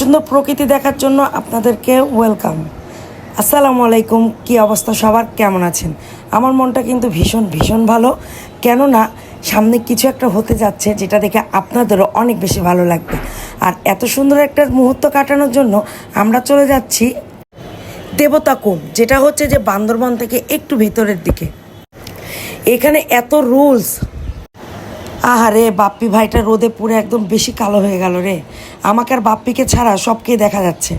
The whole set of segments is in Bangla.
সুন্দর প্রকৃতি দেখার জন্য আপনাদেরকে ওয়েলকাম আসসালামু আলাইকুম, কি অবস্থা সবার? কেমন আছেন? আমার মনটা কিন্তু ভীষণ ভীষণ ভালো। কেননা, সামনে কিছু একটা হতে যাচ্ছে যেটা দেখে আপনাদেরও অনেক বেশি ভালো লাগবে। আর এত সুন্দর একটা মুহূর্ত কাটানোর জন্য আমরা চলে যাচ্ছি দেবতা কুম যেটা হচ্ছে যে বান্দরবন থেকে একটু ভিতরের দিকে। এখানে এত রুলস আহারে, বাপ্পি ভাইটা রোদে পুরো একদম বেশি কালো হয়ে গেল রে। আমাকে আর বাপ্পিকে ছাড়া সবকেই দেখা যাচ্ছে?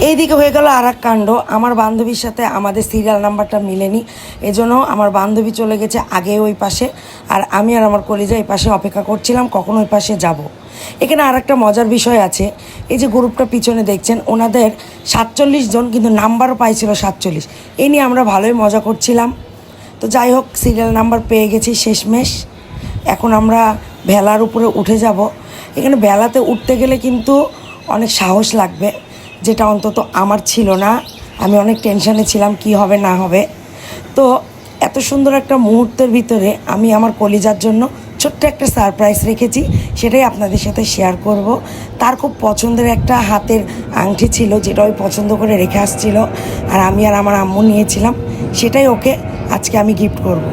এইদিকে হয়ে গেল আর এক কাণ্ড। আমার বান্ধবীর সাথে আমাদের সিরিয়াল নাম্বারটা মিলেনি। এজন্য আমার বান্ধবী চলে গেছে আগে ওই পাশে। আর আমি আর আমার কলিজা এই পাশে অপেক্ষা করছিলাম, কখন ওই পাশে যাব। এখানে আর একটা মজার বিষয় আছে। এই যে গ্রুপটা পিছনে দেখছেন, ওনাদের সাতচল্লিশ জন কিন্তু নাম্বারও পাইছিল সাতচল্লিশ। এই নিয়ে আমরা ভালোই মজা করছিলাম। তো যাই হোক সিরিয়াল নাম্বার পেয়ে গেছি শেষমেশ। এখন আমরা ভেলার উপরে উঠে যাব। এখানে ভেলাতে উঠতে গেলে কিন্তু অনেক সাহস লাগবে, যেটা অন্তত আমার ছিল না। আমি অনেক টেনশানে ছিলাম কি হবে, না হবে। তো এত সুন্দর একটা মুহূর্তের ভিতরে আমি আমার কলিজার জন্য ছোট্ট একটা সারপ্রাইজ রেখেছি, সেটাই আপনাদের সাথে শেয়ার করব। তার খুব পছন্দের একটা হাতের আংটি ছিল, যেটা ওই পছন্দ করে রেখে আসছিল। আর আমি আর আমার আম্মু নিয়েছিলাম, সেটাই ওকে আজকে আমি গিফট করব।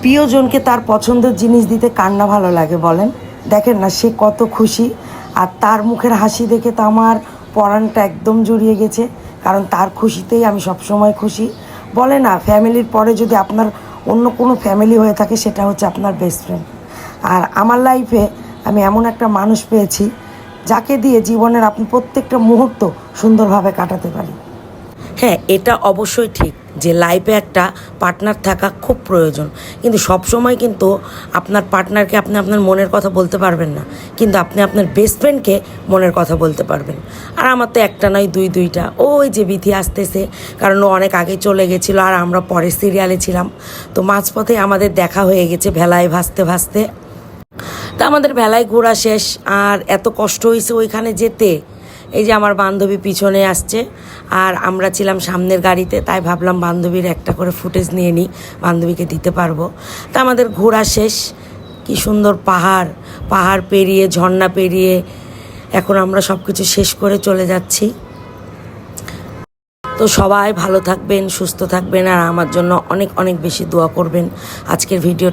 প্রিয়জনকে তার পছন্দের জিনিস দিতে কান্না ভালো লাগে বলেন? দেখেন না, সে কত খুশি। আর তার মুখের হাসি দেখে তো আমার পরাণটা একদম জড়িয়ে গেছে। কারণ তার খুশিতেই আমি সবসময় খুশি। বলে না, ফ্যামিলির পরে যদি আপনার অন্য কোনো ফ্যামিলি হয়ে থাকে, সেটা হচ্ছে আপনার বেস্ট ফ্রেন্ড আর আমার লাইফে আমি এমন একটা মানুষ পেয়েছি, যাকে দিয়ে জীবনের আপনি প্রত্যেকটা মুহূর্ত সুন্দরভাবে কাটাতে পারি। হ্যাঁ এটা অবশ্যই ঠিক। যে লাইফে একটা পার্টনার থাকা খুব প্রয়োজন। কিন্তু সব সময় কিন্তু আপনার পার্টনারকে আপনি আপনার মনের কথা বলতে পারবেন না। কিন্তু আপনি আপনার বেস্ট ফ্রেন্ডকে মনের কথা বলতে পারবেন। আর আমার তো একটা নয়, দুই দুইটা। ওই যে বিধি আসতেছে, কারণ ও অনেক আগে চলে গেছিল আর আমরা পরে সিরিয়ালে ছিলাম। তো মাঝপথে আমাদের দেখা হয়ে গেছে ভেলায় ভাসতে ভাসতে। তা আমাদের ভেলায় ঘোরা শেষ, আর এত কষ্ট হয়েছে ওইখানে যেতে। এই যে আমার বান্ধবী পিছনে আসছে, আর আমরা ছিলাম সামনের গাড়িতে, তাই ভাবলাম বান্ধবীর একটা করে ফুটেজ নিয়ে নিই, বান্ধবীকে দিতে পারব। তা আমাদের ঘোরা শেষ, কি সুন্দর পাহাড় পাহাড় পেরিয়ে, ঝর্ণা পেরিয়ে, এখন আমরা সব কিছু শেষ করে চলে যাচ্ছি। তো সবাই ভালো থাকবেন, সুস্থ থাকবেন, আর আমার জন্য অনেক অনেক বেশি দোয়া করবেন। আজকের ভিডিও